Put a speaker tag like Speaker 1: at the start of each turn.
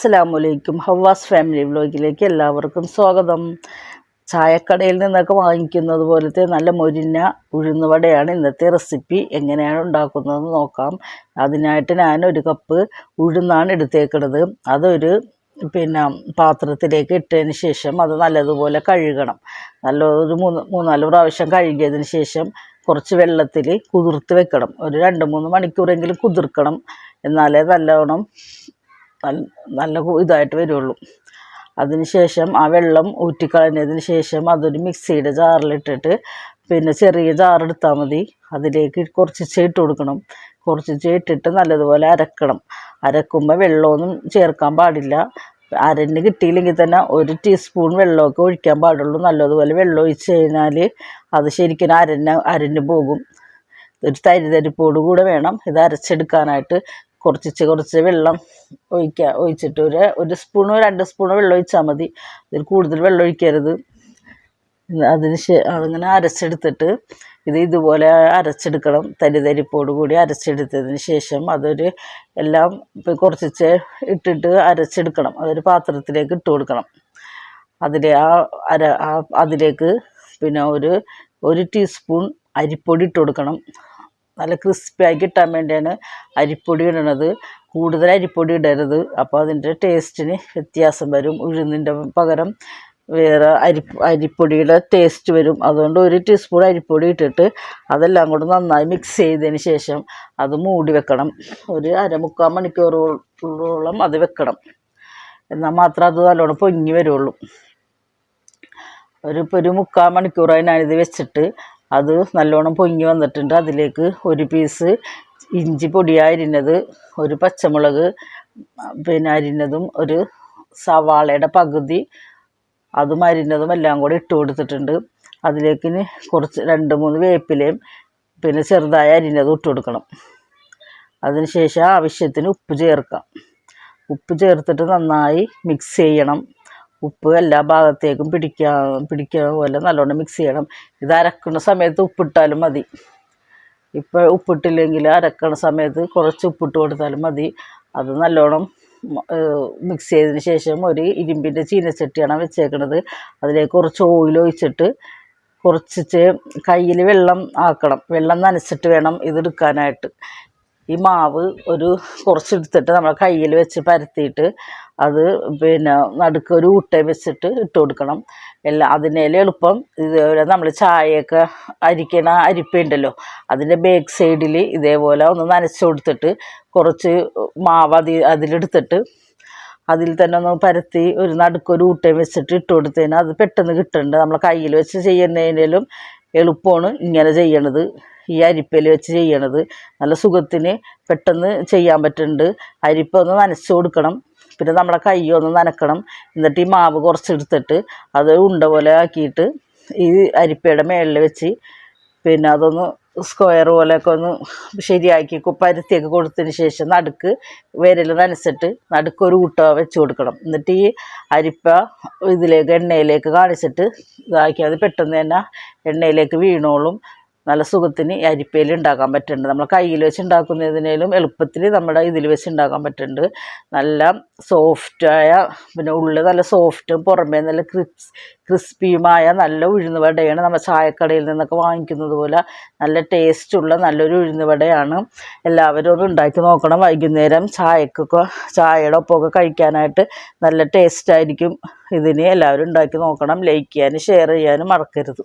Speaker 1: അസ്സലാമലൈക്കും. ഹവാസ് ഫാമിലി വ്ലോഗിലേക്ക് എല്ലാവർക്കും സ്വാഗതം. ചായക്കടയിൽ നിന്നൊക്കെ വാങ്ങിക്കുന്നത് പോലത്തെ നല്ല മൊരിഞ്ഞ ഉഴുന്നുവടയാണ് ഇന്നത്തെ റെസിപ്പി. എങ്ങനെയാണ് ഉണ്ടാക്കുന്നതെന്ന് നോക്കാം. അതിനായിട്ട് ഞാൻ ഒരു കപ്പ് ഉഴുന്നാണ് എടുത്തേക്കുന്നത് അതൊരു പിന്നെ പാത്രത്തിലേക്ക് ഇട്ടതിന് ശേഷം അത് നല്ലതുപോലെ കഴുകണം. നല്ല ഒരു മൂന്ന് മൂന്നാൽ പ്രാവശ്യം കഴുകിയതിന് ശേഷം കുറച്ച് വെള്ളത്തിൽ കുതിർത്ത് വെക്കണം. ഒരു രണ്ട് മൂന്ന് മണിക്കൂറെങ്കിലും കുതിർക്കണം. എന്നാലേ നല്ലവണ്ണം നല്ല ഇതായിട്ട് വരുള്ളൂ. അതിന് ശേഷം ആ വെള്ളം ഊറ്റിക്കളഞ്ഞതിന് ശേഷം അതൊരു മിക്സിയുടെ ജാറിലിട്ടിട്ട് പിന്നെ ചെറിയ ജാറെടുത്താൽ മതി. അതിലേക്ക് കുറച്ച് ഇട്ട് കൊടുക്കണം. കുറച്ച് ഇട്ടിട്ട് നല്ലതുപോലെ അരക്കണം. അരക്കുമ്പോൾ വെള്ളമൊന്നും ചേർക്കാൻ പാടില്ല. അരഞ്ഞ് കിട്ടിയില്ലെങ്കിൽ തന്നെ ഒരു ടീസ്പൂൺ വെള്ളമൊക്കെ ഒഴിക്കാൻ പാടുള്ളൂ. നല്ലതുപോലെ വെള്ളം ഒഴിച്ച് കഴിഞ്ഞാൽ അത് ശരിക്കും അരഞ്ഞ അരഞ്ഞു പോകും. ഒരു തരിതരിപ്പോട് കൂടെ വേണം ഇത് അരച്ചെടുക്കാനായിട്ട്. കുറച്ച് കുറച്ച് വെള്ളം ഒഴിക്കുക ഒഴിച്ചിട്ട് ഒരു ഒരു സ്പൂണോ രണ്ട് സ്പൂണോ വെള്ളം ഒഴിച്ചാൽ മതി. അതിൽ കൂടുതൽ വെള്ളം ഒഴിക്കരുത്. അതിന് ശേ അതിങ്ങനെ അരച്ചെടുത്തിട്ട് ഇത് ഇതുപോലെ അരച്ചെടുക്കണം. തരി തരിപ്പോട് കൂടി അരച്ചെടുത്തതിന് ശേഷം അതൊരു എല്ലാം കുറച്ച് ഇട്ടിട്ട് അരച്ചെടുക്കണം. അതൊരു പാത്രത്തിലേക്ക് ഇട്ട് കൊടുക്കണം. അതിലെ ആ അര ആ അതിലേക്ക് പിന്നെ ഒരു ഒരു ടീസ്പൂൺ അരിപ്പൊടി ഇട്ട് കൊടുക്കണം. നല്ല ക്രിസ്പിയായി കിട്ടാൻ വേണ്ടിയാണ് അരിപ്പൊടി ഇടണത്. കൂടുതൽ അരിപ്പൊടി ഇടരുത്. അപ്പോൾ അതിന്റെ ടേസ്റ്റിന് വ്യത്യാസം വരും. ഉഴുന്നിന്റെ പകരം വേറെ അരി അരിപ്പൊടിയുടെ ടേസ്റ്റ് വരും. അതുകൊണ്ട് ഒരു ടീസ്പൂൺ അരിപ്പൊടി ഇട്ടിട്ട് അതെല്ലാം കൂടെ നന്നായി മിക്സ് ചെയ്തതിന് ശേഷം അത് മൂടി വെക്കണം. ഒരു അരമുക്കാൽ മണിക്കൂറോളം അത് വെക്കണം. എന്നാൽ മാത്രം അത് നല്ലോണം പൊങ്ങി വരുള്ളൂ. ഒരു ഇപ്പോൾ ഒരു മുക്കാൽ മണിക്കൂറായി ഞാനിത് വെച്ചിട്ട് അത് നല്ലോണം പൊങ്ങി വന്നിട്ടുണ്ട്. അതിലേക്ക് ഒരു പീസ് ഇഞ്ചി പൊടിയായി അരിഞ്ഞത് ഒരു പച്ചമുളക് പിന്നെ അരിഞ്ഞതും ഒരു സവാളയുടെ പകുതി അതും അരിഞ്ഞതും എല്ലാം കൂടി ഇട്ട് കൊടുത്തിട്ടുണ്ട്. അതിലേക്ക് കുറച്ച് രണ്ട് മൂന്ന് വേപ്പിലയും പിന്നെ ചെറുതായി അരിഞ്ഞതും ഇട്ട് കൊടുക്കണം. അതിന് ശേഷം ആവശ്യത്തിന് ഉപ്പ് ചേർക്കാം. ഉപ്പ് ചേർത്തിട്ട് നന്നായി മിക്സ് ചെയ്യണം. ഉപ്പ് എല്ലാ ഭാഗത്തേക്കും പിടിക്കാൻ പിടിക്കുന്ന പോലെ നല്ലോണം മിക്സ് ചെയ്യണം. ഇത് അരക്കുന്ന സമയത്ത് ഉപ്പിട്ടാലും മതി. ഇപ്പോൾ ഉപ്പിട്ടില്ലെങ്കിൽ അരക്കണ സമയത്ത് കുറച്ച് ഉപ്പിട്ട് കൊടുത്താലും മതി. അത് നല്ലോണം മിക്സ് ചെയ്തതിന് ശേഷം ഒരു ഇരുമ്പിന്റെ ചീനച്ചട്ടിയാണ് വെച്ചേക്കണത്. അതിലേക്ക് കുറച്ച് ഓയിൽ ഒഴിച്ചിട്ട് കുറച്ച് കയ്യിൽ വെള്ളം ആക്കണം. വെള്ളം നനച്ചിട്ട് വേണം ഇത് എടുക്കാനായിട്ട്. ഈ മാവ് ഒരു കുറച്ചെടുത്തിട്ട് നമ്മളെ കയ്യിൽ വെച്ച് പരത്തിയിട്ട് അത് പിന്നെ നടുക്ക് ഒരു ഊട്ട വെച്ചിട്ട് ഇട്ട് കൊടുക്കണം. എല്ലാം അതിനേലും എളുപ്പം ഇതേപോലെ നമ്മൾ ചായയൊക്കെ അരിക്കണ അരിപ്പയുണ്ടല്ലോ അതിന്റെ ബേക്ക് സൈഡിൽ ഇതേപോലെ ഒന്ന് നനച്ച് കൊടുത്തിട്ട് കുറച്ച് മാവ് അതി അതിലെടുത്തിട്ട് അതിൽ തന്നെ ഒന്ന് പരത്തി ഒരു നടുക്കൊരു ഊട്ടയും വെച്ചിട്ട് ഇട്ട് കൊടുത്തതിന് അത് പെട്ടെന്ന് കിട്ടുന്നുണ്ട് നമ്മളെ കയ്യിൽ വെച്ച് ചെയ്യുന്നതിനേലും എളുപ്പമാണ് ഇങ്ങനെ ചെയ്യണത്. ഈ അരിപ്പയിൽ വെച്ച് ചെയ്യണത്. നല്ല സുഖത്തിന് പെട്ടെന്ന് ചെയ്യാൻ പറ്റുന്നുണ്ട് അരിപ്പ ഒന്ന് നനച്ച് കൊടുക്കണം. പിന്നെ നമ്മുടെ കൈ ഒന്ന് നനക്കണം. എന്നിട്ട് ഈ മാവ് കുറച്ചെടുത്തിട്ട് അത് ഉണ്ട പോലെ ആക്കിയിട്ട് ഈ അരിപ്പയുടെ മേളിൽ വെച്ച് പിന്നെ അതൊന്ന് സ്ക്വയർ പോലെയൊക്കെ ഒന്ന് ശരിയാക്കി പരുത്തിയൊക്കെ കൊടുത്തതിന് ശേഷം നടുക്ക് വിരൽ നനച്ചിട്ട് നടുക്ക് ഒരു കൂട്ട വെച്ച് കൊടുക്കണം. എന്നിട്ട് ഈ അരിപ്പ ഇതിലേക്ക് എണ്ണയിലേക്ക് കാണിച്ചിട്ട് ഇതാക്കി അത് പെട്ടെന്ന് തന്നെ എണ്ണയിലേക്ക് വീണോളും. നല്ല സുഖത്തിന് അരിപ്പയിൽ ഉണ്ടാക്കാൻ പറ്റുന്നുണ്ട് നമ്മൾ കയ്യിൽ വെച്ച് ഉണ്ടാക്കുന്നതിനേലും എളുപ്പത്തിൽ നമ്മുടെ ഇതിൽ വെച്ച് ഉണ്ടാക്കാൻ പറ്റുന്നുണ്ട് നല്ല സോഫ്റ്റായ പിന്നെ ഉള്ളിൽ നല്ല സോഫ്റ്റും പുറമേ നല്ല ക്രിസ് ക്രിസ്പിയുമായ നല്ല ഉഴുന്നുവടയാണ് നമ്മൾ ചായക്കടയിൽ നിന്നൊക്കെ വാങ്ങിക്കുന്നത് പോലെ നല്ല ടേസ്റ്റുള്ള നല്ലൊരു ഉഴുന്നുവടയാണ് എല്ലാവരും ഒന്ന് ഉണ്ടാക്കി നോക്കണം. വൈകുന്നേരം ചായക്കൊക്കെ ചായയുടെ ഒപ്പമൊക്കെ കഴിക്കാനായിട്ട് നല്ല ടേസ്റ്റായിരിക്കും. ഇതിന് എല്ലാവരും ഉണ്ടാക്കി നോക്കണം. ലൈക്ക് ചെയ്യാനും ഷെയർ ചെയ്യാനും മറക്കരുത്.